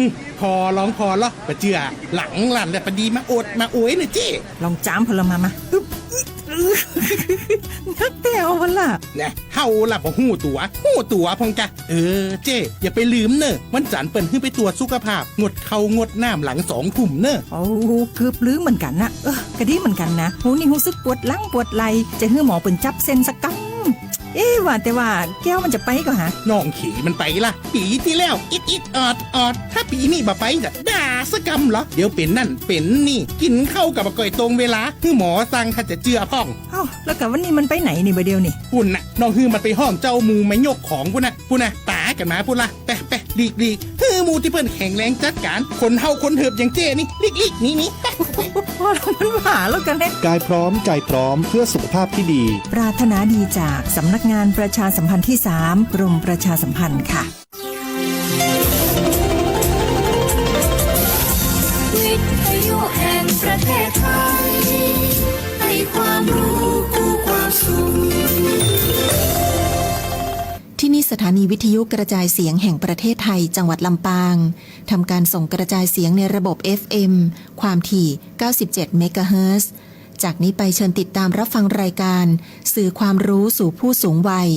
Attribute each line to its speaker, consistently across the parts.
Speaker 1: อืมพอลองพอเหรอปะเจือหลังหลันแต่ปะดีมาอดมาโอยนะเจ้
Speaker 2: ลองจ้ามพลมามาอึ๊บนักแต่เอาวันละ
Speaker 1: นะเฮาล่ะบ่หู้ตัว หู้ตัวพองกะเออเจ้อย่าไปลืมเนอะวันจันทร์เปิ่นขึ้นไปตรวจสุขภาพ งดเข้างดน้ำหลังสองทุ่มเนอะ
Speaker 2: โอ้เกือบลืมเหมือนกันนะเออกะดีเหมือนกันนะหูนี่รู้สึกปวดหลังปวดไหลจะให้หมอเปิ่นจับเส้นสักกำ เอ๊ะว่าแต่ว่าแก้วมันจะไปก็หา
Speaker 1: น้องขี่มันไปล่ะปีที่แล้วอิดอิดออดออดถ้าปีนี้บ่ไปจะด่าสกกำเหรอเดี๋ยวเป็นนั่นเป็นนี่ กินเข้าวกับบะก่อยตรงเวลาคือหมอสั่งข้าจะเจือพ่อง
Speaker 2: เอ้าแล้วกับวันนี้มันไปไหนนี่บะเดียวนี่
Speaker 1: ปุ่นน่ะน้องฮือมันไปห้องเจ้าหมูไม่ยกของปุ่นน่ะปุ่นน่ะตากันมาปุ่นละแปะแปะลีกลีกฮือมูที่เพิ่นแข็งแรงจัดการ คนเฮาคนเถิบอย่างเจ้นี่ลีกลีกนี่นี่แปะ
Speaker 2: พอแล้วมันหาแล้วกันแน่
Speaker 3: กายพร้อมใจพร้อมเพื่อสุขภาพที่ดี
Speaker 2: ปรารถนาดีจากสำนักงานประชาสัมพันธ์ที่3กรมประชาสัมพันธ์ค่ะ
Speaker 4: วิทยุแห่งประเทศไทยให้ความรู้คู่ความสุข
Speaker 5: ที่นี่สถานีวิทยุกระจายเสียงแห่งประเทศไทยจังหวัดลำปางทำการส่งกระจายเสียงในระบบ FM ความถี่ 97 เมกะเฮิรตซ์จากนี้ไปเชิญติดตามรับฟังรายการ สื่อความรู้สู่ผู้สูงวัย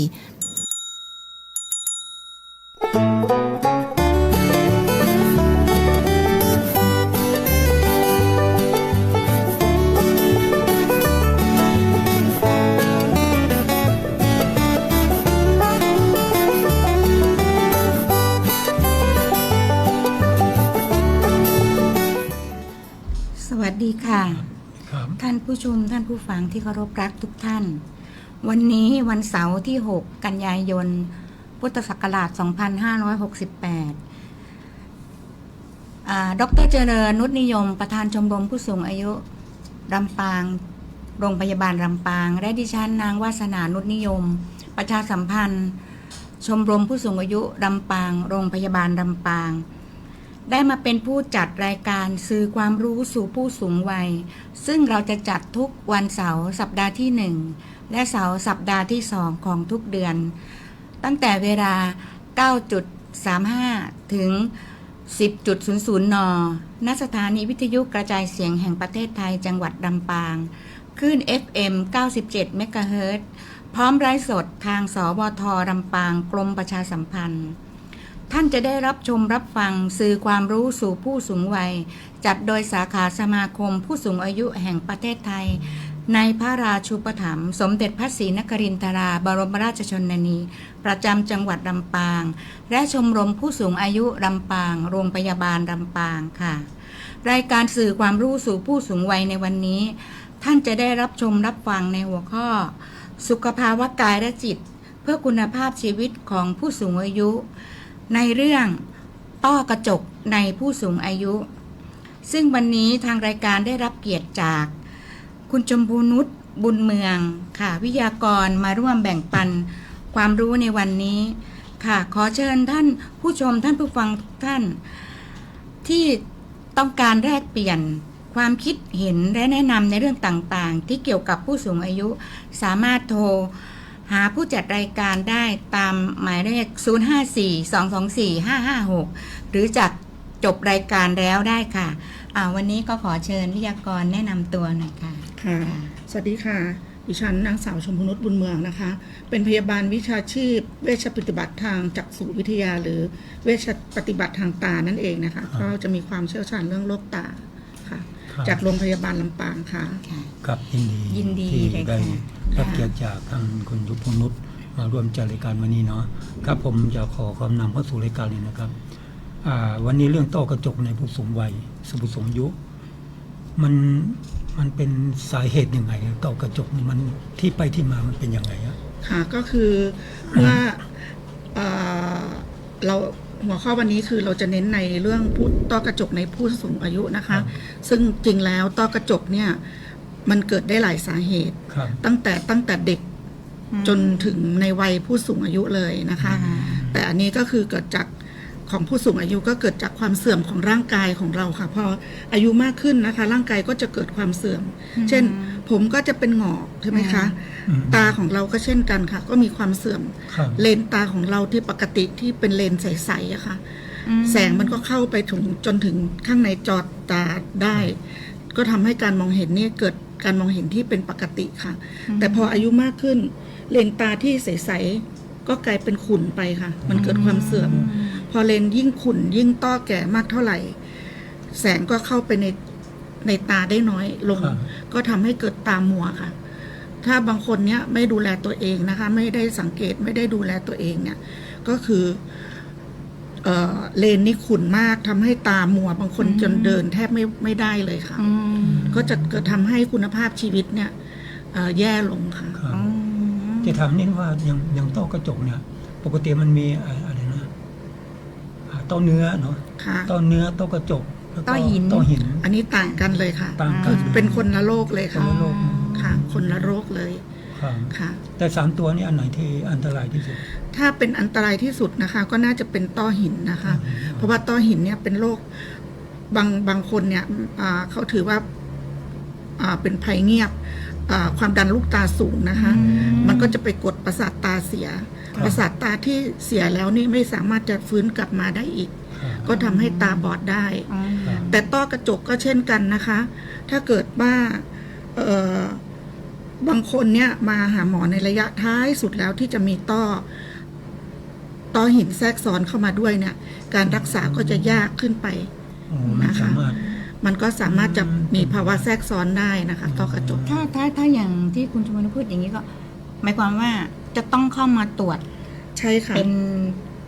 Speaker 6: ค่ะ
Speaker 7: ครับ
Speaker 6: ท่านผู้ชมท่านผู้ฟังที่เคารพรักทุกท่าน วันนี้วันเสาร์ที่ 6 กันยายน พุทธศักราช 2568อ่าดรเจริญนุชนิยม ประธานชมรมผู้สูงอายุลำปาง โรงพยาบาลลำปาง และดิฉันนางวาสนานุชนิยม ประชาสัมพันธ์ ชมรมผู้สูงอายุลำปาง โรงพยาบาลลำปาง ได้มาเป็นผู้จัดรายการสื่อความรู้สู่ผู้สูงวัย ซึ่งเราจะจัดทุกวันเสาร์สัปดาห์ที่ 1 และเสาร์สัปดาห์ที่ 2 ของทุกเดือน ตั้งแต่เวลา 9.35 ถึง 10.00 น ณ สถานีวิทยุกระจายเสียงแห่งประเทศไทยจังหวัดลำปางคลื่น FM 97เมกะเฮิรตพร้อมไร้สดทางสวทลำปางกรมประชาสัมพันธ์ ท่านจะได้รับชมรับฟังสื่อความรู้สู่ผู้สูงวัย จัดโดยสาขาสมาคมผู้สูงอายุแห่งประเทศไทย ในพระราชูปถัมภ์สมเด็จพระศรีนครินทรา บรมราชชนนี ประจำจังหวัดลำปาง และชมรมผู้สูงอายุลำปาง โรงพยาบาลลำปางค่ะ รายการสื่อความรู้สู่ผู้สูงวัยในวันนี้ ท่านจะได้รับชมรับฟังในหัวข้อ สุขภาวะกายและจิต เพื่อคุณภาพชีวิตของผู้สูงอายุ ในเรื่องต้อกระจกในผู้สูงอายุ ซึ่งวันนี้ทางรายการได้รับเกียรติจาก คุณชมพูนุชบุญเมืองค่ะ วิทยากรมาร่วมแบ่งปันความรู้ในวันนี้ค่ะ ขอเชิญท่านผู้ชมท่านผู้ฟังทุกท่าน ที่ต้องการแลกเปลี่ยนความคิดเห็นและแนะนำในเรื่องต่างๆ ที่เกี่ยวกับผู้สูงอายุ สามารถโทร หาผู้จัดรายการได้ตามหมายเลข 0542245556หรือจากจบรายการแล้วได้ค่ะอ่าวันนี้ก็ขอเชิญวิทยากรแนะนำตัวหน่อยค่ะ
Speaker 8: ค่ะ สวัสดีค่ะ ดิฉันนางสาวชมพูนุชบุญเมืองนะคะ เป็นพยาบาลวิชาชีพ เวชปฏิบัติทางจักษุวิทยา หรือเวชปฏิบัติทางตานั่นเองนะคะ ก็จะมีความเชี่ยวชาญเรื่องโรคตา ค่ะ
Speaker 7: ครับ
Speaker 8: จากโรงพยาบาลลำปางค่ะ
Speaker 6: ค่ะ
Speaker 7: ครับยินดี
Speaker 6: ยินดี
Speaker 7: ที่
Speaker 6: เลย
Speaker 7: ได้
Speaker 6: ค่ะ
Speaker 7: รับเกียรติจากทางคุณยุพนุชมาร่วมจัดรายการวันนี้เนาะครับผมจะขอความนำเข้าสู่รายการเลยนะครับอ่าวันนี้เรื่องต้อกระจกในผู้สูงวัยสุผู้สูงอายุ มันมันเป็นสาเหตุยังไงอะต้อกระจกนี่มันที่ไปที่มามันเป็นยังไงอะ
Speaker 8: ค่ะก็คือเมื่อเอ่อเรา หัวข้อวันนี้คือเราจะเน้นในเรื่องผู้ต้อกระจกในผู้สูงอายุนะคะ ซึ่งจริงแล้วต้อกระจกเนี่ยมันเกิดได้หลายสาเหตุ
Speaker 7: ครับ
Speaker 8: ตั้งแต่ตั้งแต่เด็ก
Speaker 6: อืม
Speaker 8: จนถึงในวัยผู้สูงอายุเลยนะคะ
Speaker 6: อ่า
Speaker 8: แต่อันนี้ก็คือเกิดจาก ของผู้สูงอายุก็เกิดจากความเสื่อมของร่างกายของเราค่ะ พออายุมากขึ้นนะคะ ร่างกายก็จะเกิดความเสื่อม เช่น ผมก็จะเป็นหงอกใช่ไหมคะ
Speaker 7: อืม
Speaker 8: ตาของเราก็เช่นกันค่ะ ก็มีความเสื่อม
Speaker 7: ครับ
Speaker 8: เลนส์ตาของเราที่ปกติที่เป็นเลนส์ใสๆอะค่ะ
Speaker 6: อืม
Speaker 8: แสงมันก็เข้าไปถึงจนถึงข้างในจอตาได้ ก็ทำให้การมองเห็นเนี่ยเกิดการมองเห็นที่เป็นปกติค่ะ แต่พออายุมากขึ้น เลนส์ตาที่ใสๆก็กลายเป็นขุ่นไปค่ะ มันเกิดความเสื่อม พอเลนส์ยิ่งขุ่นยิ่งต้อแก่มากเท่าไหร่ แสงก็เข้าไปในในตาได้น้อยลง
Speaker 7: ครับ
Speaker 8: ก็ทำให้เกิดตามัวค่ะ ถ้าบางคนเนี้ยไม่ดูแลตัวเองนะคะ ไม่ได้สังเกตไม่ได้ดูแลตัวเองเนี่ย ก็คือเอ่อเลนนี่ขุ่นมากทำให้ตามัว บางคนจนเดินแทบไม่ไม่ได้เลยค่ะ
Speaker 6: อืม
Speaker 8: ก็จะเกิดทำให้คุณภาพชีวิตเนี่ยเอ่อแย่ลงค่ะ
Speaker 7: ครับ
Speaker 6: อืม
Speaker 7: จะถามนิดว่าอย่างอย่างต้อกระจกเนี่ย ปกติมันมี อะอะไรนะอ่าต้อเนื้อเนาะ
Speaker 8: ค่ะ
Speaker 7: ต้อเนื้อต้อกระจกแล้วก็
Speaker 6: ต้อหิน
Speaker 7: ต้อหิน
Speaker 8: อันนี้ต่างกันเลยค่ะ
Speaker 7: ต่างกั
Speaker 8: คื
Speaker 7: น
Speaker 8: อเป็นคนละโรคเลย
Speaker 7: คน
Speaker 8: ค่ะ
Speaker 7: ละโรค
Speaker 8: ค่ะ คนละโรคเลย
Speaker 7: ครับ
Speaker 8: ค่ะ
Speaker 7: แต่สามตัวนี้อันไหนที่อันตรายที่สุด
Speaker 8: ถ้าเป็นอันตรายที่สุดนะคะ ก็น่าจะเป็นต้อหินนะคะ เพราะว่าต้อหินเนี่ยเป็นโรคบางบางคนเนี่ยอ่าเขาถือว่าอ่าเป็นภัยเงียบอ่า ความดันลูกตาสูงนะคะ มันก็จะไปกดประสาทตาเสีย
Speaker 7: ครับ
Speaker 8: ประสาทตาที่เสียแล้วนี่ไม่สามารถจะฟื้นกลับมาได้อีก
Speaker 7: ครับ
Speaker 8: ก็ทำให้ตาบอดได้
Speaker 6: อืม
Speaker 7: ครับ
Speaker 8: แต่ต้อกระจกก็เช่นกันนะคะ ถ้าเกิดว่าเอ่อบางคนเนี่ยมาหาหมอในระยะท้ายสุดแล้วที่จะมีต้อต้อหินแทรกซ้อนเข้ามาด้วยเนี่ย การรักษาก็จะยากขึ้นไป
Speaker 7: โอ้มัน
Speaker 8: นะคะ
Speaker 7: สา มารถ
Speaker 8: มันก็สามารถจะมีภาวะแทรกซ้อนได้นะคะต้อกระจก
Speaker 6: ถ้าถ้าถ้าอย่างที่คุณชมพูพูดอย่างนี้ก็หมายความว่าจะต้องเข้ามาตรวจ
Speaker 8: ใช่ค่ะ
Speaker 6: เป็น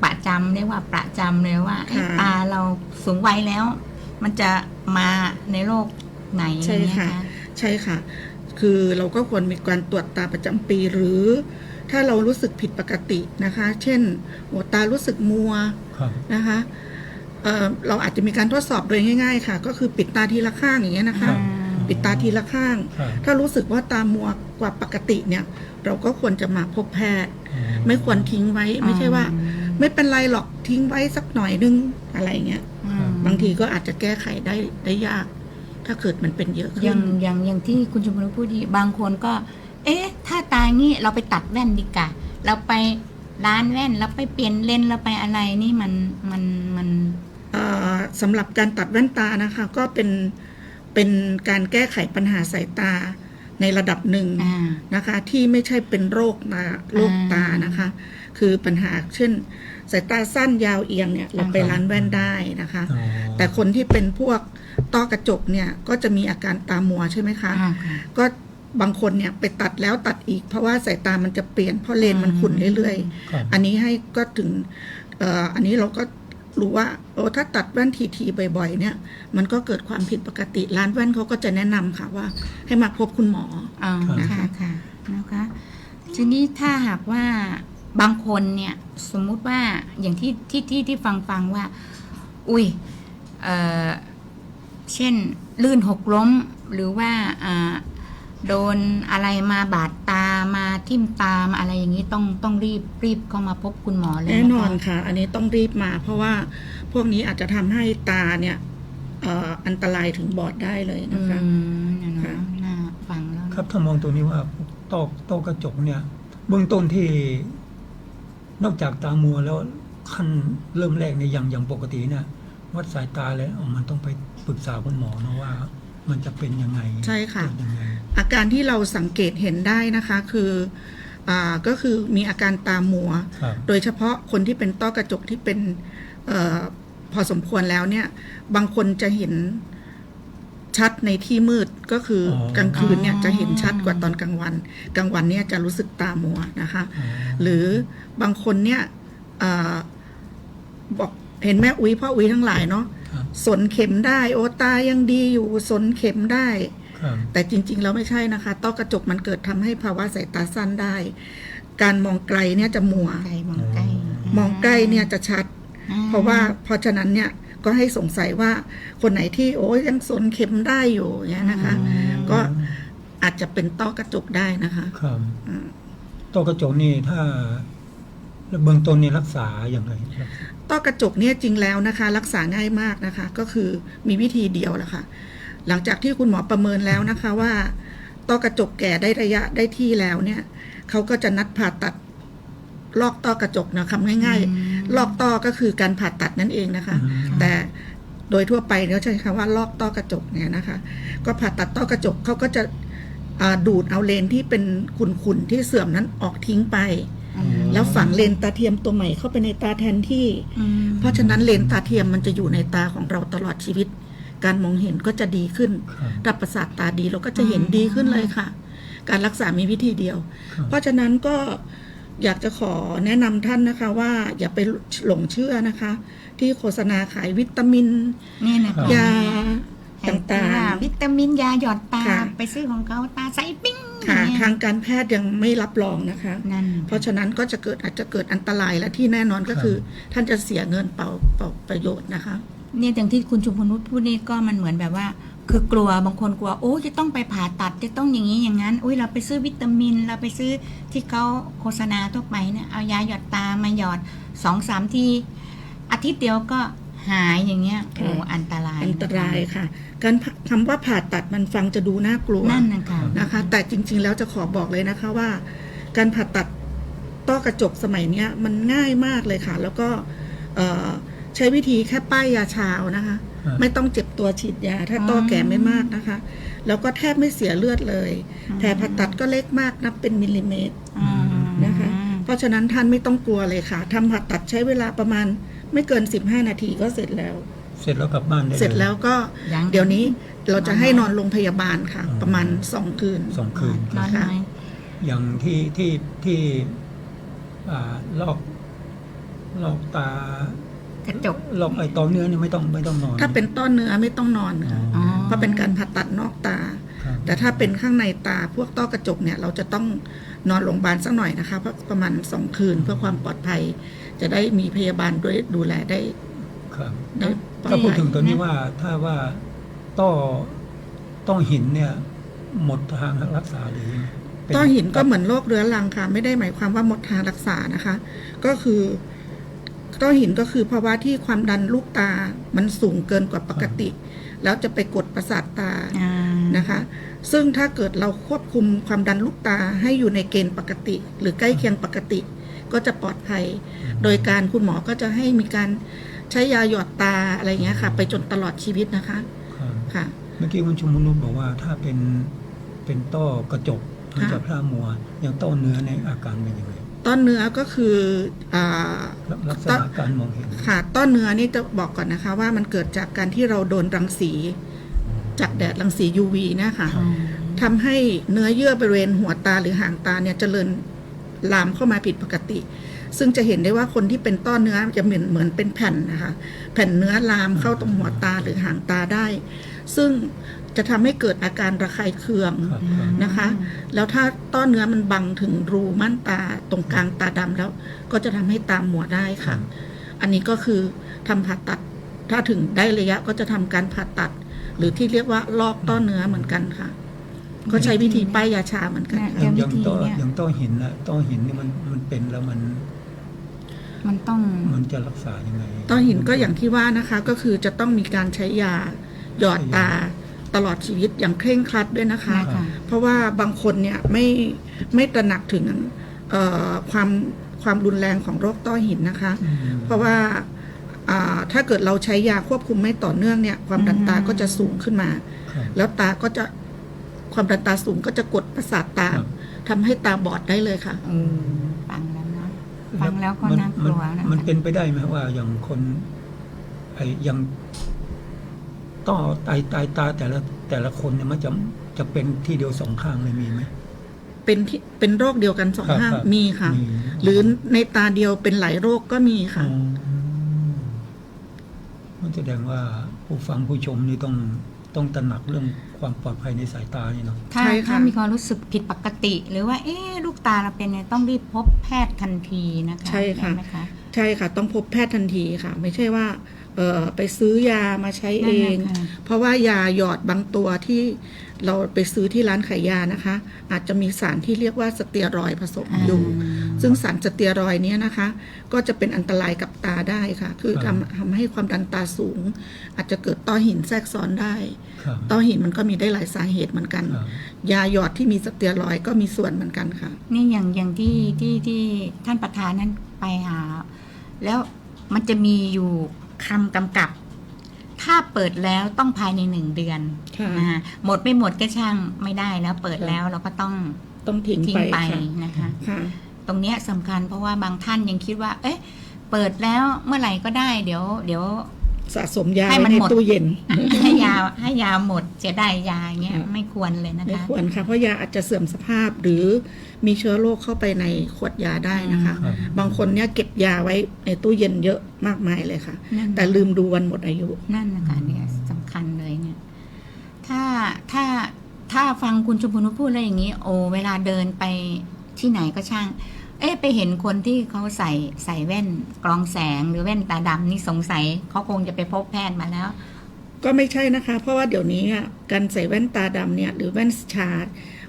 Speaker 6: ประจำเรียกว่าประจำเลยว่าเอ๊ะ
Speaker 8: ค่ะ
Speaker 6: ตาเราสูงวัยแล้ว มันจะมาในโรคไหน
Speaker 8: ใช่
Speaker 6: อย่างเงี้ย
Speaker 8: ค่ะ
Speaker 6: คะ
Speaker 8: ใช่ค่ะ คือเราก็ควรมีการตรวจตาประจำปีหรือ ถ้าเรารู้สึกผิดปกตินะคะ เช่นหัวตารู้สึกมัว
Speaker 7: ครับ
Speaker 8: นะคะ เอ่อเราอาจจะมีการทดสอบโดยง่ายๆ ค่ะ ก็คือปิดตาทีละข้างอย่างเงี้ยนะคะ
Speaker 7: ครับ
Speaker 8: ปิดตาทีละข้าง
Speaker 7: ครับ
Speaker 8: ถ้ารู้สึกว่าตามัวกว่าปกติเนี่ย เราก็ควรจะมาพบแพทย์
Speaker 7: อ๋อ
Speaker 8: ไม่ควรทิ้งไว้ ไม่ใช่ว่า ไม่เป็นไรหรอกทิ้งไว้สักหน่อยนึงอะไรเงี้ย
Speaker 6: อืม
Speaker 8: บางทีก็อาจจะแก้ไขได้ได้ยาก ถ้าเกิดมันเป็นเยอะ
Speaker 6: อ
Speaker 8: ขึ้
Speaker 6: ย่าน งอย่างอย่างที่คุณชมพูพูดดีบางคนก็ เอ๊ะ ถ้าตางี้เราไปตัดแว่นดีกว่าเราไปร้านแว่นเราไปเปลี่ยนเลนส์เราไปอะไรนี่มันมันมัน
Speaker 8: เอ่อ สำหรับการตัดแว่นตานะคะ ก็เป็นเป็นการแก้ไขปัญหาสายตาในระดับหนึ่ง
Speaker 6: อ่า
Speaker 8: นะคะ ที่ไม่ใช่เป็นโรคตาโรคตานะคะ คือปัญหาเช่น สายตาสั้นยาวเอียงเนี่ยเราไปร้านแว่นได้นะคะ
Speaker 7: อ๋อ
Speaker 8: แต่คนที่เป็นพวกต้อกระจกเนี่ยก็จะมีอาการตามัวใช่ไหมคะ
Speaker 6: อ่าค่ะ
Speaker 8: ก็บางคนเนี่ยไปตัดแล้วตัดอีก เพราะว่าสายตามันจะเปลี่ยนเพราะเลนส์มันขุ่นเรื่อยๆ
Speaker 7: ครับ
Speaker 8: อันนี้ให้ก็ถึงเอ่ออันนี้เราก็ รู้ว่าโอ้ถ้าตัดแว่นทีๆบ่อยๆ เนี่ย มันก็เกิดความผิดปกติร้านแว่นเขาก็จะแนะนำค่ะว่า ให้มาพบคุณหมอ
Speaker 6: อ่า
Speaker 8: ค่ะ
Speaker 6: ค่ะค่ะนะคะทีนี้ถ้าหากว่าบางคนเนี่ยสมมุติว่าอย่างที่ที่ที่ที่ฟังฟังว่า อุ้ยเอ่อเช่นลื่นหกล้มหรือว่าอ่า โดนอะไรมาบาดตามาทิ่มตามาอะไรอย่างนี้ต้องต้องรีบรีบเข้ามาพบคุณหมอเลย
Speaker 8: แน่นอน
Speaker 6: คะ
Speaker 8: ค่ะ อันนี้ต้องรีบมา เพราะว่าพวกนี้อาจจะทำให้ตาเนี่ยเอ่ออันตรายถึงบอดได้เลย
Speaker 6: อื
Speaker 8: นะคะ
Speaker 6: มนะ
Speaker 8: ค่ะ
Speaker 6: เนาะน่าฟังแล้ว
Speaker 7: ครับถ้ามองตัวนี้ว่าต้อต้อกระจกเนี่ย เบื้องต้นที่นอกจากตามัวแล้วขั้นเริ่มแรกในยอย่างอย่างปกติเนี่ยวัดสายตาแล้วเอามันต้องไปปรึกษาคุณหมอนะว่า มันจะเป็นยังไง
Speaker 8: ใช่ค่ะ
Speaker 7: เป็นยังไง
Speaker 8: อาการที่เราสังเกตเห็นได้นะคะคืออาก็คือมีอาการตามัว
Speaker 7: ครับ
Speaker 8: โดยเฉพาะคนที่เป็นต้อกระจกที่เป็นเออพอสมควรแล้วเนี่ย บางคนจะเห็นชัดในที่มืดก็คืออ
Speaker 7: อ
Speaker 8: กลางคืนเนี่ยจะเห็นชัดกว่าตอนกลางวัน กลางวันเนี่ยจะรู้สึกตามัวนะคะ
Speaker 7: อ๋อ
Speaker 8: หรือบางคนเนี่ยเออบอก เห็นแม่อุ้ยพ่ออุ้ยทั้งหลายเนาะ
Speaker 7: ครับ
Speaker 8: สนเข็มได้โอตายังดีอยู่สนเข็มได้
Speaker 7: ครับ
Speaker 8: แต่จริงๆแล้วไม่ใช่นะคะ ต้อกระจกมันเกิดทำให้ภาวะสายตาสั้นได้ การมองไกลเนี่ยจะมัว
Speaker 6: ไกลมองใกล้
Speaker 8: มองใกล้เนี่ยจะชัด
Speaker 6: อ่
Speaker 8: เพราะว่าเพราะฉะนั้นเนี่ยก็ให้สงสัยว่าคนไหนที่โอ้ยยังสนเข็มได้อยู่อย่างเงี้ยนะคะ ก็ อาจจะเป็นต้อกระจกได้นะคะ
Speaker 7: ครับ
Speaker 8: อืม
Speaker 7: ต้อกระจกนี่ถ้าเบื้องต้นนี่รักษาอย่างไรครับ
Speaker 8: ต้อกระจกเนี่ยจริงแล้วนะคะ รักษาง่ายมากนะคะ ก็คือมีวิธีเดียวแหละค่ะ หลังจากที่คุณหมอประเมินแล้วนะคะว่า ต้อกระจกแก่ได้ระยะได้ที่แล้วเนี่ยเขาก็จะนัดผ่าตัดลอกต้อกระจกนะคำง่าย ๆ ลอกต้อก็คือการผ่าตัดนั่นเองนะคะ
Speaker 7: อืม
Speaker 8: แต่โดยทั่วไปเขาใช้คำว่าลอกต้อกระจกเนี่ยนะคะ ก็ผ่าตัดต้อกระจกเขาก็จะอ่าดูดเอาเลนที่เป็นขุ่นๆที่เสื่อมนั้นออกทิ้งไป แล้วฝังเลนตาเทียมตัวใหม่เข้าไปในตาแทนที่
Speaker 6: อืม
Speaker 8: เพราะฉะนั้นเลนส์ตาเทียมมันจะอยู่ในตาของเราตลอดชีวิต การมองเห็นก็จะดีขึ้น
Speaker 7: ครับ
Speaker 8: ถ้าประสาทตาดีเราก็จะเห็นดีขึ้นเลยค่ะ การรักษามีวิธีเดียว
Speaker 7: ครับ
Speaker 8: เพราะฉะนั้นก็อยากจะขอแนะนำท่านนะคะว่าอย่าไปหลงเชื่อนะคะ ที่โฆษณาขายวิตามิน
Speaker 6: นี่นะ
Speaker 7: ครั
Speaker 6: คะ
Speaker 7: บ
Speaker 8: ยา
Speaker 6: เห็น
Speaker 8: ต่าง
Speaker 6: ว่าวิตามินยาหยอดตา
Speaker 8: ค่ะ
Speaker 6: ไปซื้อของเขาตาใสปิ้ง
Speaker 8: ๆ ค่ะ
Speaker 6: เนี่ย
Speaker 8: ทางการแพทย์ยังไม่รับรองนะคะ
Speaker 6: นั่น
Speaker 8: เพราะฉะนั้นก็จะเกิดอาจจะเกิดอันตรายและที่แน่นอนก็คือ ท่านจะเสียเงินเปล่าเปล่าประโยชน์นะคะ
Speaker 6: เนี่ยอย่างที่คุณชุมพนุษพูดนี่ก็มันเหมือนแบบว่า คือกลัวบางคนกลัวโอ้จะต้องไปผ่าตัดจะต้องอย่างนี้อย่างนั้นอุ้ยเราไปซื้อวิตามิน เราไปซื้อที่เขาโฆษณาทั่วไปเนี่ยเอายาหยอดตามาหยอดสองสามทีอาทิตย์เดียวก็ หายอย่างเงี้ยโอ้อันตราย
Speaker 8: อันตรายค่ะ การผ่าคำว่าผ่าตัดมันฟังจะดูน่ากลัว
Speaker 6: นั่นนะคะ
Speaker 8: นะคะ แต่จริง ๆ แล้วจะขอบอกเลยนะคะว่า การผ่าตัดต้อกระจกสมัยเนี้ยมันง่ายมากเลยค่ะ แล้วก็เอ่อใช้วิธีแค่ป้ายยาชาเอานะคะ
Speaker 7: ครับ
Speaker 8: ไม่ต้องเจ็บตัวฉีดยา ถ้าต้อแก่ไม่มากนะคะ แล้วก็แทบไม่เสียเลือดเลยแผลผ่าตัดก็เล็กมากนับเป็นมิลลิเมตร
Speaker 6: อืม
Speaker 8: นะคะ เพราะฉะนั้นท่านไม่ต้องกลัวเลยค่ะทำผ่าตัดใช้เวลาประมาณ ไม่เกิน 15 นาทีก็เสร็จแล้ว
Speaker 7: เสร็จแล้วกลับบ้านได้ย
Speaker 8: เสร็จแล้วก็
Speaker 6: ยัง
Speaker 8: เดี๋ยวนี้เราจะให้นอนโรงพยาบาลค่ะประมาณสองคืน
Speaker 7: สองคืน
Speaker 6: นอนน้อย
Speaker 7: อย่างที่ที่ที่อ่าลอกลอกตาก
Speaker 6: ระจก
Speaker 7: ลอกไอ้ตอเนื้อนี่ไม่ต้องไม่ต้องนอน
Speaker 8: ถ้าเป็นต้อนเนื้อไม่ต้องนอน
Speaker 7: อ๋อ
Speaker 8: ค่ะ
Speaker 6: อ๋อ
Speaker 8: เพราะเป็นการผ่าตัดนอกตา
Speaker 7: ครับ
Speaker 8: แต่ถ้าเป็นข้างในตาพวกต้อกระจกเนี่ยเราจะต้องนอนโรงพยาบาลสักหน่อยนะคะเพราะประมาณสองคืนเพื่อความปลอดภัย จะได้มีพยาบาลด้วยดูแลได้
Speaker 7: ครับ
Speaker 8: ได้ปลอ
Speaker 7: ถ้า
Speaker 8: ด
Speaker 7: พูด
Speaker 8: ภัย
Speaker 7: ถึงตัวนี้ว่าถ้าว่าต้อต้อหินเนี่ย หมดทางรักษาหรือยังไงเป็
Speaker 8: ต้อหินก็เหมือนโรคเรื้อรังค่ะ ไม่ได้หมายความว่าหมดทางรักษานะคะ ก็คือต้อหินก็คือภาวะที่ความดันลูกตามันสูงเกินกว่าปกติ แล้วจะไปกดประสาทตา
Speaker 6: อ่า
Speaker 8: นะคะ ซึ่งถ้าเกิดเราควบคุมความดันลูกตาให้อยู่ในเกณฑ์ปกติ หรือใกล้เคียงปกติ ก็จะปลอดภัย โดยการคุณหมอก็จะให้มีการใช้ยาหยอดตาอะไรเงี้ยค่ะ ไปจนตลอดชีวิตนะคะ
Speaker 7: ครับ
Speaker 8: ค่ะ
Speaker 7: เมื่อกี้คุณชุมพนุษบอกว่าถ้าเป็นเป็นต้อกระจกมันจะพร่ามัวอย่างต้อเนื้อในอาการเป็นยังไง
Speaker 8: ต้นเนื้อก็คืออ่า
Speaker 7: ลักษณะการมองเห็น
Speaker 8: ค่ะต้นเนื้อนี่จะบอกก่อนนะคะ ว่ามันเกิดจากการที่เราโดนรังสี จากแดดรังสี UV นะคะ
Speaker 7: ครับ
Speaker 8: ทำให้เนื้อเยื่อบริเวณหัวตาหรือหางตาเนี่ยเจริญลามเข้ามาผิดปกติ ซึ่งจะเห็นได้ว่าคนที่เป็นต้อเนื้อจะเหมือนเหมือนเป็นแผ่นนะคะ แผ่นเนื้อลามเข้าตรงหัวตาหรือหางตาได้ ซึ่ง จะทำให้เกิดอาการระคายเคือง
Speaker 7: ครับครับ
Speaker 8: นะคะ แล้วถ้าต้อเนื้อมันบังถึงรูม่านตาตรงกลางตาดำแล้ว ก็จะทำให้ตาหมัวได้ค่ะ อันนี้ก็คือทำผ่าตัด ถ้าถึงได้ระยะก็จะทำการผ่าตัด หรือที่เรียกว่าลอกต้อเนื้อเหมือนกันค่ะ ก็ใช้วิธีป้ายยาชาเหมือนกัน
Speaker 6: น่ะ
Speaker 8: ค่ะ
Speaker 7: อย่าง
Speaker 6: เดี๋
Speaker 7: อ
Speaker 6: ยว
Speaker 7: ย่างต้อ
Speaker 6: วิธีเนี่ย
Speaker 7: อย่างต้อหินนะต้อหินนี่มันมันเป็นแล้วมัน
Speaker 6: มันต้อง
Speaker 7: มันจะรักษายังไง
Speaker 8: ต้อหินก็อย่างที่ว่านะคะ ก็คือจะต้องมีการใช้ยาหยอดตา ตลอดชีวิตอย่างเคร่งครัดด้วยนะคะ
Speaker 6: นะคะ
Speaker 8: เพราะว่าบางคนเนี่ยไม่ไม่ตระหนักถึงเอ่อความความรุนแรงของโรคต้อหินนะคะ
Speaker 7: อืม
Speaker 8: เพราะว่าอ่าถ้าเกิดเราใช้ยาควบคุมไม่ต่อเนื่องเนี่ยความดันตาก็จะสูงขึ้นมา
Speaker 7: ครับ
Speaker 8: แล้วตาก็จะความดันตาสูงก็จะกดประสาทตา
Speaker 7: ครับ
Speaker 8: ทำให้ตาบอดได้เลยค่ะ
Speaker 6: เออฟังแล้วเนาะฟังแล้วก็
Speaker 7: มั
Speaker 6: น่ากลัว
Speaker 7: มั
Speaker 6: นะ
Speaker 7: มันเป็นไปได้ไหมว่าอย่างคนไอ้อย่าง ต้อไตไตตาแต่ละแต่ละคนเนี่ยมันจะจะเป็นที่เดียวสองข้างเลยมีไหม
Speaker 8: เป็นที่เป็นโรคเดียวกันสอง
Speaker 7: ครับ
Speaker 8: ข้าง
Speaker 7: ครับ
Speaker 8: มีค่ะ
Speaker 7: มี
Speaker 8: หรือในตาเดียวเป็นหลายโรคก็มีค่ะ
Speaker 7: อ๋อมันแสดงว่าผู้ฟังผู้ชมนี่ต้องต้องตระหนักเรื่องความปลอดภัยในสายตานี่เนาะ
Speaker 6: ถ้า
Speaker 8: ใช่ค่ะ
Speaker 6: ถ้ามีความรู้สึกผิดปกติ หรือว่า เอ๊ะลูกตาเราเป็นเนี่ยต้องรีบพบแพทย์ทันทีนะคะ
Speaker 8: ใช่ค่ะ
Speaker 6: ไหมคะ
Speaker 8: ใช่ค่ะ ต้องพบแพทย์ทันทีค่ะ ไม่ใช่ว่าเออไปซื้อยามาใช้เอง
Speaker 6: นั่นแหละค่ะ
Speaker 8: เพราะว่ายาหยอดบางตัวที่เราไปซื้อที่ร้านขายยานะคะ อาจจะมีสารที่เรียกว่าสเตียรอยด์ผสมอยู่ ซึ่งสารสเตียรอยด์เนี้ยนะคะ ก็จะเป็นอันตรายกับตาได้ค่ะ คือ
Speaker 7: ครับ
Speaker 8: ทำทำให้ความดันตาสูง อาจจะเกิดต้อหินแทรกซ้อนได้
Speaker 7: ครับ
Speaker 8: ต้อหินมันก็มีได้หลายสาเหตุเหมือนกัน
Speaker 7: ครับ
Speaker 8: ยาหยอดที่มีสเตียรอยด์ก็มีส่วนเหมือนกันค่ะ
Speaker 6: นี่อย่างอย่างที่ที่ที่ท่านประธานนั้นไปหา แล้วมันจะมีอยู่คำกำกับ ถ้าเปิดแล้วต้องภายในหนึ่งเดือน
Speaker 8: ค่ะ
Speaker 6: นะคะหมดไม่หมดก็ช่างไม่ได้แล้ว เปิด
Speaker 8: ค่ะ
Speaker 6: แล้วเราก็ต้อง
Speaker 8: ต้องทิ้ง
Speaker 6: ทิ้ง
Speaker 8: ไป
Speaker 6: ไป
Speaker 8: ค่ะ
Speaker 6: นะคะ
Speaker 8: ค่ะ
Speaker 6: ตรงเนี้ยสำคัญเพราะว่าบางท่านยังคิดว่า เอ๊ะ เปิดแล้วเมื่อไหร่ก็ได้ เดี๋ยว เดี๋ยว
Speaker 8: สะสมยา
Speaker 6: ให้
Speaker 8: ไว้
Speaker 6: มัน
Speaker 8: ใน
Speaker 6: หมด
Speaker 8: ตู้เย็น
Speaker 6: ให้ยาให้ยาหมดจะได้ยาเงี้ย
Speaker 8: ค่ะ
Speaker 6: ไม่ควรเลยนะ
Speaker 8: ไม่
Speaker 6: คะ
Speaker 8: ควรค่ะ เพราะยาอาจจะเสื่อมสภาพหรือมีเชื้อโรคเข้าไปในขวดยาได้นะคะ
Speaker 7: ครับ
Speaker 8: บางคนเนี่ยเก็บยาไว้ในตู้เย็นเยอะมากมายเลยค่ะ
Speaker 6: นั่น
Speaker 8: แต่ลืมดูวันหมดอายุ
Speaker 6: นั่นนะคะเนี่ยสำคัญเลยเนี่ย ถ้าถ้าถ้าฟังคุณชมพูนุชพูดอะไรอย่างนี้ โอ เวลาเดินไปที่ไหนก็ช่าง เอ๊ะไปเห็นคนที่เขาใส่ใส่แว่นกรองแสงหรือแว่นตาดำนี่สงสัยเขาคงจะไปพบแพทย์มาแล้ว
Speaker 8: ก็ไม่ใช่นะคะ เพราะว่าเดี๋ยวนี้อะการใส่แว่นตาดำเนี่ย หรือแว่นชาร์ด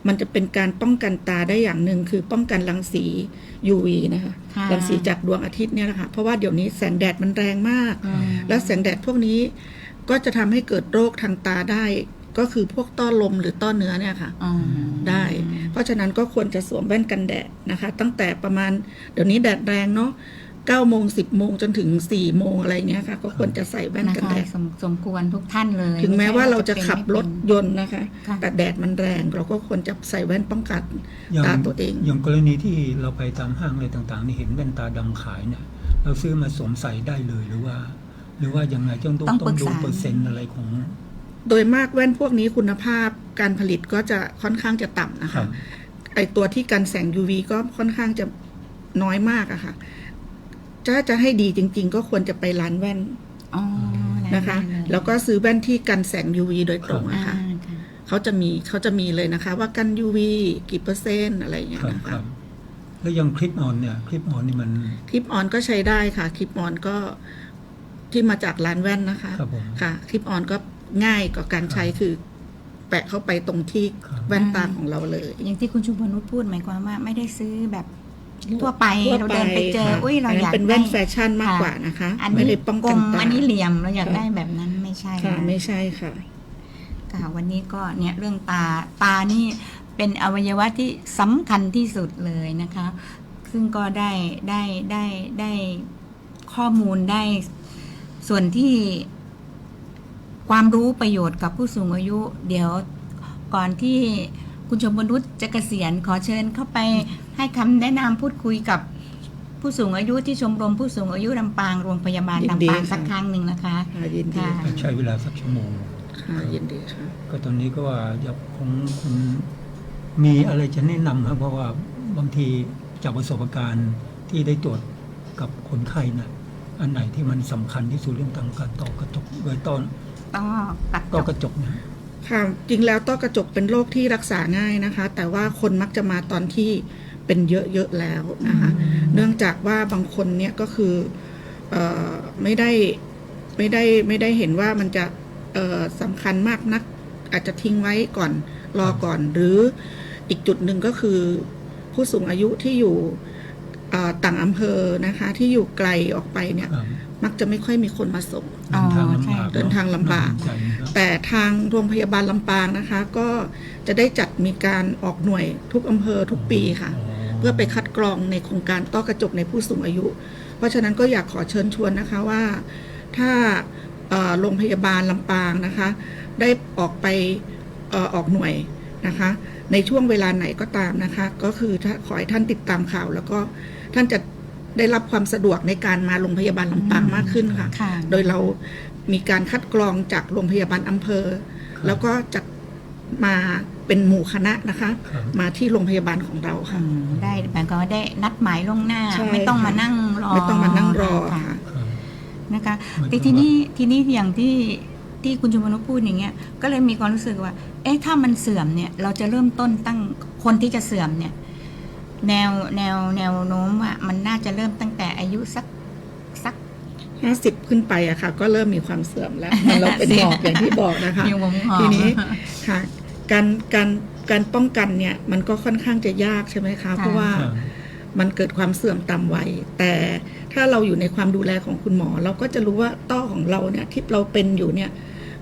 Speaker 8: มันจะเป็นการป้องกันตาได้อย่างหนึ่งคือป้องกันรังสี UV นะคะ
Speaker 6: ค่ะ
Speaker 8: รังสีจากดวงอาทิตย์เนี่ยแหละค่ะเพราะว่าเดี๋ยวนี้แสงแดดมันแรงมาก
Speaker 6: อืม
Speaker 8: แล้วแสงแดดพวกนี้ก็จะทำให้เกิดโรคทางตาได้ ก็คือพวกต้อลมหรือต้อเนื้อเนี่ยค่ะ
Speaker 6: อ๋อ
Speaker 8: ได้ เพราะฉะนั้นก็ควรจะสวมแว่นกันแดดนะคะ ตั้งแต่ประมาณเดี๋ยวนี้แดดแรงเนาะ9โมง10โมงจนถึง4โมงอะไรเงี้ยค่ะ ก็ควรจะใส่แว่น
Speaker 6: นะ
Speaker 8: กัน
Speaker 6: คะ
Speaker 8: แดด
Speaker 6: สมสมควรทุกท่านเลย
Speaker 8: ถึงแม้ว่าเราจะ
Speaker 6: ไใช่
Speaker 8: ขับรถ
Speaker 6: เป็น
Speaker 8: ยนต์นะคะ
Speaker 6: ค่ะ
Speaker 8: แต่แดดมันแรงเราก็ควรจะใส่แว่นป้องกัน
Speaker 7: อย่าง
Speaker 8: ตาตัวเอง
Speaker 7: อย่างกรณีที่เราไปตามห้างอะไรต่างๆ นี่เห็นแว่นตาดำขายเนี่ย เราซื้อมาสวมใส่ได้เลยหรือว่า หรือว่ายังไงต้องต้องต้องดูเปอร์เซ็นต์อะไรของ
Speaker 8: โดยมากแว่นพวกนี้คุณภาพการผลิตก็จะค่อนข้างจะต่ำนะ
Speaker 7: ครั
Speaker 8: คะ
Speaker 7: บ
Speaker 8: ไอตัวที่กันแสง UV ก็ค่อนข้างจะน้อยมากอะค่ะ ถ้าจะให้ดีจริง ๆ ก็ควรจะไปร้านแว่น
Speaker 6: อ๋อ
Speaker 8: นะคะ
Speaker 6: ได้เลย
Speaker 8: แล้วก็ซื้อแว่นที่กันแสง UV โดยตรง
Speaker 6: อ่า
Speaker 8: นะคะ
Speaker 6: ค่ะ
Speaker 8: เขาจะมีเขาจะมีเลยนะคะ ว่ากัน UV กี่เปอร์เซ็นต์อะไรอย่างเงี้ย
Speaker 7: ครับ
Speaker 8: นะ
Speaker 7: ค
Speaker 8: คะ
Speaker 7: รับ แล้วอยังคลิปออนเนี่ย คลิปออนนี่มัน
Speaker 8: คลิปออนก็ใช้ได้ค่ะ คลิปออนก็ที่มาจากร้านแว่นนะคะ
Speaker 7: ครับผม
Speaker 8: ค่ะ คลิปออนก็ ง่ายกว่าการใช้คือ แปะเข้าไปตรงที่
Speaker 7: ครับ
Speaker 8: แว่นตาของเราเลย
Speaker 6: อย่างที่คุณชุมพลนุชพูดหมายความว่าไม่ได้ซื้อแบบทั่วไป
Speaker 8: ทั่ว
Speaker 6: เราเดินไปเจอ
Speaker 8: ค่ะ
Speaker 6: อุ้ยเรา
Speaker 8: น
Speaker 6: อ
Speaker 8: นั้น
Speaker 6: ยาก
Speaker 8: เป็นแว่น
Speaker 6: ได้
Speaker 8: แฟชั่นมาก
Speaker 6: ค่ะ
Speaker 8: กว่านะคะ
Speaker 6: อัน
Speaker 8: ไม่
Speaker 6: นี้
Speaker 8: ได้ป้อง
Speaker 6: กล
Speaker 8: กัน
Speaker 6: ม
Speaker 8: ตา
Speaker 6: อันนี้เหลี่ยมเราอยาก
Speaker 8: ค่ะ
Speaker 6: ได้แบบนั้นไม่ใช่
Speaker 8: ค่ะ
Speaker 6: นะ
Speaker 8: ไม่ใช่ค่ะ
Speaker 6: ค่ะวันนี้ก็เนี่ยเรื่องตาตานี่เป็นอวัยวะที่สำคัญที่สุดเลยนะคะ ซึ่งก็ได้ได้ได้ได้ข้อมูลได้ส่วนที่ ความรู้ประโยชน์กับผู้สูงอายุ เดี๋ยวก่อนที่คุณชมบนุษจะเกษียณขอเชิญเข้าไปให้คำแนะนำพูดคุยกับผู้สูงอายุที่ชมรมผู้สูงอายุลำปางโรงพยาบาล
Speaker 8: ยินดี
Speaker 6: ลำปาง
Speaker 8: ค่ะ
Speaker 6: สักครั้งหนึ่งนะคะ
Speaker 8: ค่ะยินดี
Speaker 6: ค่ะ
Speaker 8: ค่ะ
Speaker 7: ใช้เวลาสักชั่วโมง
Speaker 8: ค่ะยินดีค่ะ
Speaker 7: ก็ตอนนี้ก็ว่าอยากของคุณมีอะไรจะแนะนำครับเพราะว่าบางทีจากประสบการณ์ที่ได้ตรวจกับคนไข้นะอันไหนที่มันสำคัญที่สุดเรื่องทางการต่อกระจกโดยต้อน
Speaker 6: ก็กัด
Speaker 7: ต่อ
Speaker 6: จ
Speaker 7: ก
Speaker 6: บ
Speaker 7: ระจกเนี่ย
Speaker 8: ค่ะจริงแล้วต้อกระจกเป็นโรคที่รักษาง่ายนะคะ แต่ว่าคนมักจะมาตอนที่เป็นเยอะๆแล้วนะคะ เนื่องจากว่าบางคนเนี่ยก็คือเออไม่ได้ไม่ได้ไม่ได้เห็นว่ามันจะเอ่อสำคัญมากนัก อาจจะทิ้งไว้ก่อนรอก่อน หรืออีกจุดหนึ่งก็คือผู้สูงอายุที่อยู่เอ่อต่างอำเภอนะคะ ที่อยู่ไกลออกไปเนี่ย
Speaker 7: ครับ
Speaker 8: มักจะไม่ค่อยมีคนมาส่ง
Speaker 7: เดินทางลำบาก
Speaker 8: เดินทางลำบาก
Speaker 7: น่สนใจนะครับ
Speaker 8: แต่ทางโรงพยาบาลลำปางนะคะ ก็จะได้จัดมีการออกหน่วยทุกอำเภอทุกปีค่ะ เพื่อไปคัดกรองในโครงการต้อกระจกในผู้สูงอายุ เพราะฉะนั้นก็อยากขอเชิญชวนนะคะว่า ถ้าเอ่อโรงพยาบาลลำปางนะคะ ได้ออกไปเอ่อออกหน่วยนะคะ ในช่วงเวลาไหนก็ตามนะคะ ก็คือถ้าขอให้ท่านติดตามข่าว แล้วก็ท่านจะ ได้รับความสะดวกในการมาโรงพยาบาลลำปางมากขึ้นค่ะ
Speaker 6: ค่ะ
Speaker 8: โดยเรามีการคัดกรองจากโรงพยาบาลอำเภอ แล้วก็จะมาเป็นหมู่คณะนะคะ
Speaker 7: ครับ
Speaker 8: มาที่โรงพยาบาลของเรา
Speaker 6: อื
Speaker 8: ค่ะ
Speaker 6: มได้หมายความว่าได้นัดหมายล่วงหน้า
Speaker 8: ใช่
Speaker 6: ไม่ต้อง
Speaker 8: ค่ะ
Speaker 6: มานั่งรอ
Speaker 8: ไม่ต้องมานั่งรอ
Speaker 6: ค่ะ
Speaker 8: ค่ะ
Speaker 7: ครับ
Speaker 6: นะคะ
Speaker 7: หมายความ
Speaker 6: แต่ทีนี้ทีนี้อย่างที่ที่คุณชุมพนุพูดอย่างเงี้ยก็เลยมีความรู้สึกว่า เอ๊ะถ้ามันเสื่อมเนี่ยเราจะเริ่มต้นตั้งคนที่จะเสื่อมเนี่ย แนวแนวแนวโน้มว่ามันน่าจะเริ่มตั้งแต่อายุสักสัก
Speaker 8: ห้าสิบขึ้นไปอะค่ะ ก็เริ่มมีความเสื่อมแล้วมันเราเป็นหมอกอย่างที่บอกนะคะ
Speaker 6: อยู่วงหอม
Speaker 8: ทีนี้ค่ะ การการการป้องกันเนี่ย มันก็ค่อนข้างจะยากใช่ไหมคะ
Speaker 6: ค่ะ
Speaker 8: เพราะว่า
Speaker 7: ครับ
Speaker 8: มันเกิดความเสื่อมตามวัย แต่ถ้าเราอยู่ในความดูแลของคุณหมอ เราก็จะรู้ว่าต้อของเราเนี่ยที่เราเป็นอยู่เนี่ย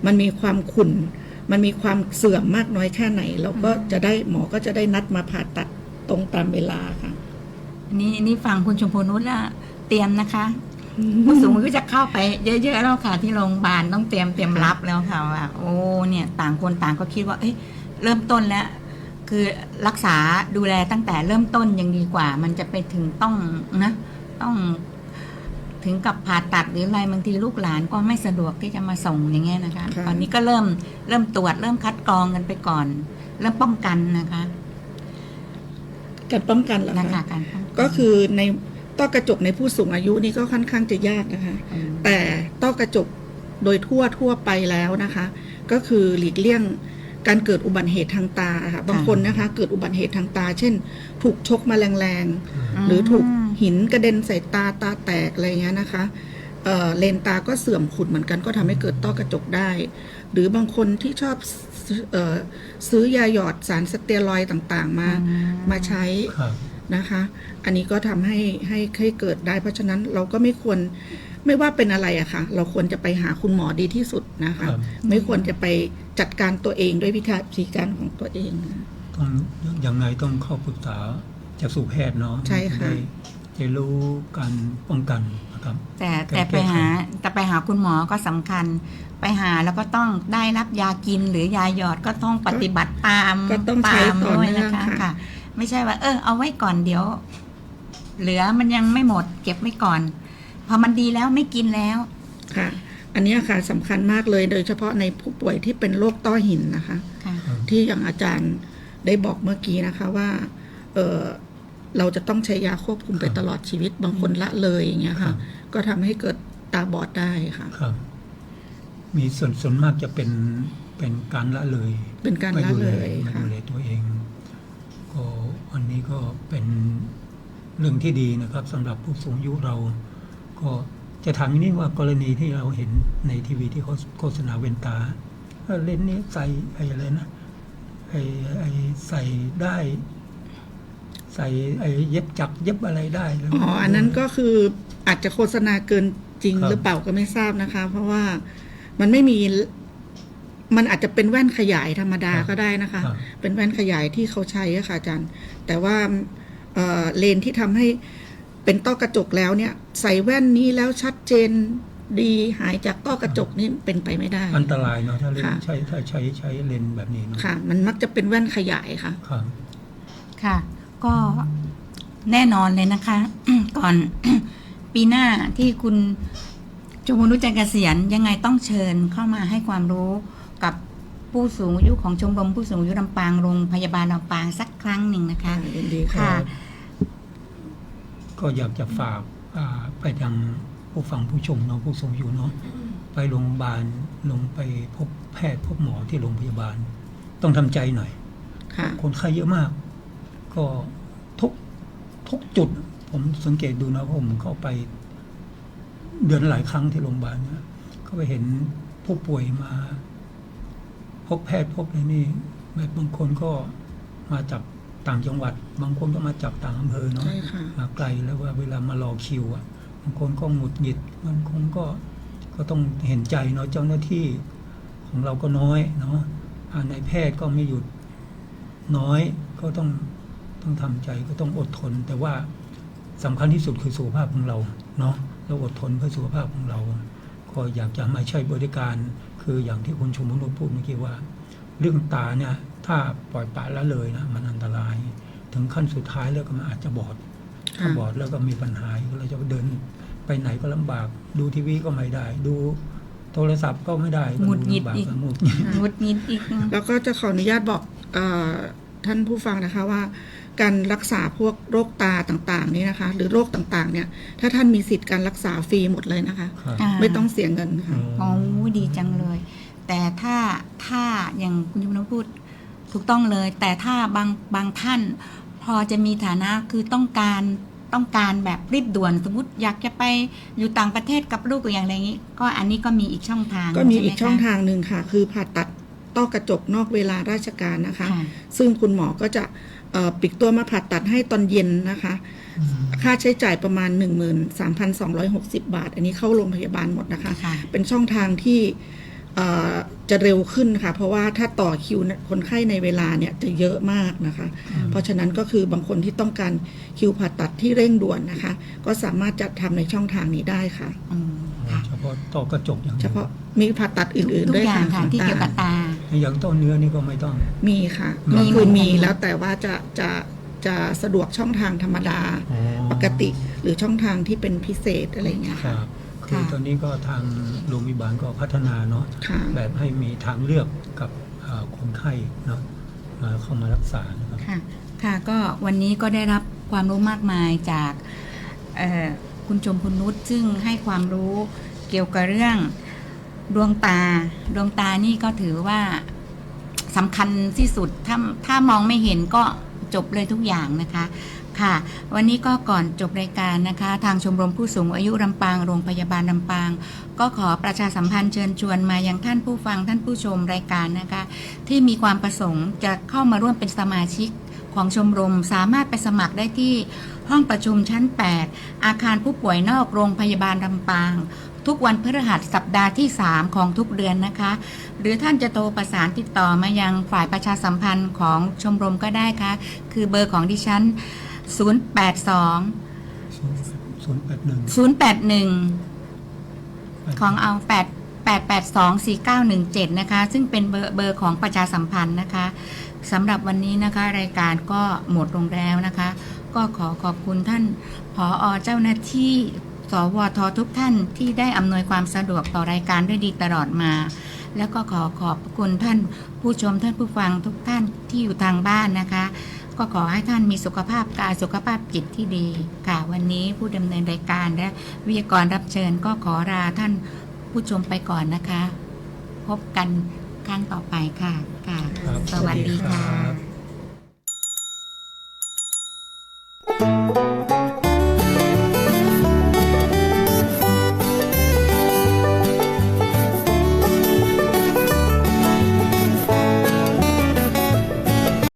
Speaker 8: มันมีความขุ่น มันมีความเสื่อมมากน้อยแค่ไหน เราก็จะได้หมอก็จะได้นัดมาผ่าตัด ตรงตามเวลาค่ะ
Speaker 6: นี่นี่ฟังคุณชมพูนุชละเตรียมนะคะผู้สูงอายุจะเข้าไปเยอะๆแล้วค่ะ ที่โรงพยาบาลต้องเตรียมเตรียมรับแล้วค่ะว่าโอ้เนี่ยต่างคนต่างก็คิดว่า เอ้ยเริ่มต้นแล้ว คือรักษาดูแลตั้งแต่เริ่มต้นยังดีกว่า มันจะไปถึงต้องนะ ต้องถึงกับผ่าตัดหรืออะไรบางทีลูกหลานก็ไม่สะดวกที่จะมาส่งอย่างเงี้ยนะคะ
Speaker 8: ค่ะ
Speaker 6: ตอนนี้ก็เริ่มเริ่มตรวจเริ่มคัดกรองกันไปก่อน เริ่มป้องกันนะคะ
Speaker 8: การป้องกันเหรอ
Speaker 6: นะคะ
Speaker 8: คะ
Speaker 6: การป้องน
Speaker 8: ก็คือในต้อกระจกในผู้สูงอายุนี่ก็ค่อนข้างจะยากนะคะ
Speaker 6: อืม
Speaker 8: แต่ต้อกระจกโดยทั่วทั่วไปแล้วนะคะ ก็คือหลีกเลี่ยงการเกิดอุบัติเหตุทางตาค่ะบางคนนะคะเกิดอุบัติเหตุทางตา เช่น ถูกชกมาแรงๆหรือถูกหินกระเด็นใส่ตาตาแตกอะไรเงี้ยนะคะเอ่อเลนตาก็เสื่อมขุดเหมือนกันก็ทำให้เกิดต้อกระจกได้ หรือบางคนที่ชอบ ซื้อเอ่อซื้อยาหยอดสารสเตียรอยด์ต่างๆ มามาใช้
Speaker 7: ครับ
Speaker 8: นะคะ อันนี้ก็ทำให้ให้ให้เกิดได้ เพราะฉะนั้นเราก็ไม่ควรไม่ว่าเป็นอะไรอะค่ะ เราควรจะไปหาคุณหมอดีที่สุดนะคะ
Speaker 7: ครับ
Speaker 8: ไม่ควรจะไปจัดการตัวเองด้วยวิธีการของตัวเอง
Speaker 7: ต้องยังไงต้องเข้าปรึกษาจากสู่แพทย์เนาะ
Speaker 8: ใช่ค่ะ
Speaker 7: จได้จะรู้การป้องกันนะครับ
Speaker 6: แต่
Speaker 7: การ
Speaker 6: แต่ไป
Speaker 7: แก้ไข
Speaker 6: หาแต่ไปหาคุณหมอก็สำคัญ ไปหาแล้วก็ต้องได้รับยากินหรือยาหยอดก็ต้องปฏิบัติตาม
Speaker 8: ก็ต้องใช้
Speaker 6: ตาม
Speaker 8: ต่อ
Speaker 6: ด้วย
Speaker 8: เนื่อง
Speaker 6: นะคะ
Speaker 8: ค่ะ
Speaker 6: ค่ะ ไม่ใช่ว่า เออ เอาไว้ก่อนเดี๋ยว เหลือมันยังไม่หมด เก็บไว้ก่อน พอมันดีแล้วไม่กินแล้ว
Speaker 8: ค่ะ อันนี้ค่ะสำคัญมากเลยโดยเฉพาะในผู้ป่วยที่เป็นโรคต้อหินนะคะ
Speaker 6: ค่ะ
Speaker 8: ที่อย่างอาจารย์ได้บอกเมื่อกี้นะคะว่า เออ เราจะต้องใช้ยาควบคุมไปตลอดชีวิตบางคนละเลยอย่างเงี้ย
Speaker 7: ครั
Speaker 8: ค่ะ
Speaker 7: บ
Speaker 8: ก็ทำให้เกิดตาบอดได้ค่ะ
Speaker 7: ครับ มีส่วนส่วนมากจะเป็นเป็นการละเลย
Speaker 8: เป็นการละเลย
Speaker 7: ไม่
Speaker 8: ค่ะ
Speaker 7: ดูแลตัวเองก็อันนี้ก็เป็นเรื่องที่ดีนะครับสำหรับผู้สูงอายุเรา ก็จะถามอย่างนี้ว่ากรณีที่เราเห็นในทีวีที่เขาโฆษณาเวนตาเอ่อเลนส์นี้ใส่ไอ้อะไรนะไอ้ไอ้ใส่ได้ ใส่ไอ้เย็บจักรเย็บอะไรได้แล้ว
Speaker 8: อ๋ออันนั้นก็คืออาจจะโฆษณาเกินจริง
Speaker 7: ครับ
Speaker 8: หรือเปล่าก็ไม่ทราบนะคะ เพราะว่ามันไม่มีมันอาจจะเป็นแว่นขยายธรรมดาก็ได้นะคะ
Speaker 7: ครับ
Speaker 8: เป็นแว่นขยายที่เขาใช้อะค่ะอาจารย์ แต่ว่าเอ่อเลนส์ที่ทำให้เป็นต้อกระจกแล้วเนี่ย ใส่แว่นนี้แล้วชัดเจนดีหายจากต้อกระจกนี่เป็นไปไม่ได้
Speaker 7: อันตรายเนาะถ้าเลน
Speaker 8: ค่ะ
Speaker 7: ใช้ถ้าใช้ใช้เลนส์แบบนี้เนาะ
Speaker 8: ค่ะ มันมักจะเป็นแว่นขยายค่ะ
Speaker 7: ครับ
Speaker 6: ค่ะ ก็แน่นอนเลยนะคะ ก่อนปีหน้าที่คุณจงมนุษย์จะเกษียณยังไงต้องเชิญเข้ามาให้ความรู้กับผู้สูงอายุของชมรมผู้สูงอายุลำปางโรงพยาบาลลำปางสักครั้งหนึ่งนะคะ
Speaker 8: ยินดีค่ะ
Speaker 6: ค่ะ
Speaker 7: ก็อยากจะฝากอ่าไปยังผู้ฟังผู้ชมเนาะผู้สูงอายุเนาะไปโรงพยาบาลลงไปพบแพทย์พบหมอที่โรงพยาบาล ต้องทำใจหน่อย
Speaker 8: ค่ะ
Speaker 7: คนไข้เยอะมาก ก็ทุกทุกจุด ผมสังเกตดูนะเพราะผมเข้าไปเดือนหลายครั้งที่โรงพยาบาลเนี่ยก็ไปเห็นผู้ป่วยมา พบแพทย์พบอะไรนี่แบบบางคนก็มาจากต่างจังหวัด บางคนก็มาจากต่างอำเภอเนาะ
Speaker 8: ใช่ค่ะ
Speaker 7: มาไกลแล้วว่าเวลามารอคิวอะบางคนก็หงุดหงิดบางคนก็ก็ต้องเห็นใจเนาะเจ้าหน้าที่ของเราก็น้อยเนาะอ่านายแพทย์ก็ไม่หยุดน้อยก็ต้อง ต้องทำใจก็ต้องอดทน แต่ว่าสำคัญที่สุดคือสุขภาพของเราเนาะเราอดทนเพื่อสุขภาพของเรา ก็อยากจะมาใช้บริการ คืออย่างที่คุณชมพนุษพูดเมื่อกี้ว่า เรื่องตาเนี่ยถ้าปล่อยปละละเลยนะมันอันตราย ถึงขั้นสุดท้ายแล้วก็มันอาจจะบอดถ้าบอดแล้วก็มีปัญหาอีกเราจะเดินไปไหนก็ลำบาก ดูทีวีก็ไม่ได้ ดูโทรศัพท์ก็ไม่ได้
Speaker 6: หงุดหงิด
Speaker 7: ลำบาก
Speaker 6: อีก
Speaker 7: หงุดหงิด
Speaker 6: งดนิดอีกนะ
Speaker 8: แล้วก็จะขออนุญาตบอกเออท่านผู้ฟังนะคะว่า การรักษาพวกโรคตาต่างๆนี่นะคะ หรือโรคต่างๆ เนี่ย ถ้าท่านมีสิทธิ์การรักษาฟรีหมดเลยนะคะ
Speaker 7: ครับ
Speaker 6: อ่า
Speaker 8: ไม่ต้องเสียเงินค่ะ
Speaker 6: โอ้ดีจังเลย แต่ถ้าถ้าอย่างคุณยมนพูดถูกต้องเลย แต่ถ้าบางบางท่าน พอจะมีฐานะคือต้องการต้องการแบบรีบด่วนสมมติอยากจะไปอยู่ต่างประเทศกับลูกหรืออย่างไรอย่างนี้ ก็อันนี้ก็มีอีกช่องทาง
Speaker 8: ก็มี
Speaker 6: ใไห
Speaker 8: อีกช่อง
Speaker 6: คะ
Speaker 8: ทางหนึ่งค่ะ คือผ่าตัดต้อกระจกนอกเวลาราชการนะคะ
Speaker 6: ค่ะ
Speaker 8: ซึ่งคุณหมอก็จะเอ่อ ปิดตัวมาผ่าตัดให้ตอนเย็นนะคะ ค่าใช้จ่ายประมาณ 13,260 บาท อันนี้เข้าโรงพยาบาลหมดนะคะ
Speaker 6: ค่ะ
Speaker 8: เป็นช่องทางที่เอ่อจะเร็วขึ้นค่ะ เพราะว่าถ้าต่อคิวคนไข้ในเวลาเนี่ยจะเยอะมากนะคะ เพราะฉะนั้นก็คือบางคนที่ต้องการคิวผ่าตัดที่เร่งด่วนนะคะ ก็สามารถจัดทำในช่องทางนี้ได้ค่ะ
Speaker 6: อืมค่ะ
Speaker 7: เฉพาะต้อกระจกอย่างดียว
Speaker 8: เฉพาะมีผ่าตัดอื่น
Speaker 6: ทุ
Speaker 8: ๆ
Speaker 6: ก
Speaker 8: ด้วย
Speaker 6: อย่าง
Speaker 8: ค่ะ
Speaker 6: ค่ะที่เกี่ยวกับตา
Speaker 7: อย่างต้อเนื้อนี่ก็ไม่ต้อง
Speaker 8: มีค่ะ
Speaker 6: มี
Speaker 8: ก็คือ
Speaker 6: เหมือนกัน
Speaker 8: มีแล้วแต่ว่าจะจะจะสะดวกช่องทางธรรมดา
Speaker 7: อ๋อ
Speaker 8: ปกติ หรือช่องทางที่เป็นพิเศษอะไรอย่างเงี้ย
Speaker 7: ค
Speaker 8: ค่ะ
Speaker 7: รับคือตอนนี้ก็ทางโรงพยาบาลก็พัฒนาเนาะ
Speaker 8: ค่ะ
Speaker 7: แบบให้มีทางเลือกกับเอ่อคนไข้เนาะมาเข้ามารักษานะครับ
Speaker 6: ค่ะ ค่ะ ก็วันนี้ก็ได้รับความรู้มากมายจากเอ่อคุณชมพูนุชซึ่งให้ความรู้เกี่ยวกับเรื่อง ดวงตา ดวงตานี่ก็ถือว่าสำคัญที่สุด ถ้าถ้ามองไม่เห็นก็จบเลยทุกอย่างนะคะค่ะ วันนี้ก็ก่อนจบรายการนะคะ ทางชมรมผู้สูงอายุลำปางโรงพยาบาลลำปาง ก็ขอประชาสัมพันธ์เชิญชวนมายังท่านผู้ฟังท่านผู้ชมรายการนะคะ ที่มีความประสงค์จะเข้ามาร่วมเป็นสมาชิกของชมรมสามารถไปสมัครได้ที่ห้องประชุมชั้น 8 อาคารผู้ป่วยนอกโรงพยาบาลลำปาง ทุกวันพฤหัสสัปดาห์ที่ 3 ของทุกเดือนนะคะ หรือท่านจะโทรประสานติดต่อมายังฝ่ายประชาสัมพันธ์ของชมรมก็ได้ค่ะ คือเบอร์ของดิฉัน 082 081 ของเอา 8 8 8 2 4 9 1 7 นะคะ ซึ่งเป็นเบอร์เบอร์ของประชาสัมพันธ์นะคะสำหรับวันนี้นะคะ รายการก็หมดลงแล้วนะคะ ก็ขอขอบคุณท่านผออเจ้าหน้าที่ สวททุกท่านที่ได้อำนวยความสะดวกต่อรายการด้วยดีตลอดมา แล้วก็ขอขอบคุณท่านผู้ชมท่านผู้ฟังทุกท่านที่อยู่ทางบ้านนะคะ ก็ขอให้ท่านมีสุขภาพกายสุขภาพจิตที่ดีค่ะวันนี้ผู้ดำเนินรายการและวิทยากรรับเชิญก็ขอลาท่านผู้ชมไปก่อนนะคะ พบกันครั้งต่อไปค่ะค่ะ
Speaker 7: ครับ
Speaker 6: สวัสดีค่ะ
Speaker 7: รับ